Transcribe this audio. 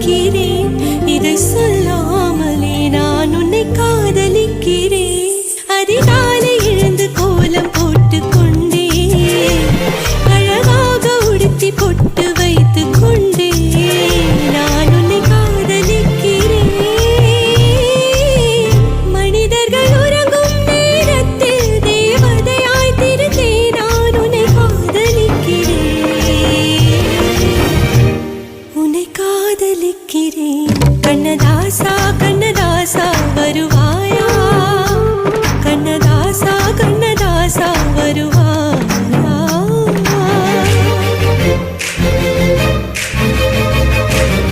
காதலிக்கிறேன் இதை சொல்லாமலே நான் உன்னை காதலிக்கிறேன். அதிகாலை எழுந்து கோலம் போட்டு கொண்டே அழகாக உடுத்தி பொட்டு காதலிக்கிறேன்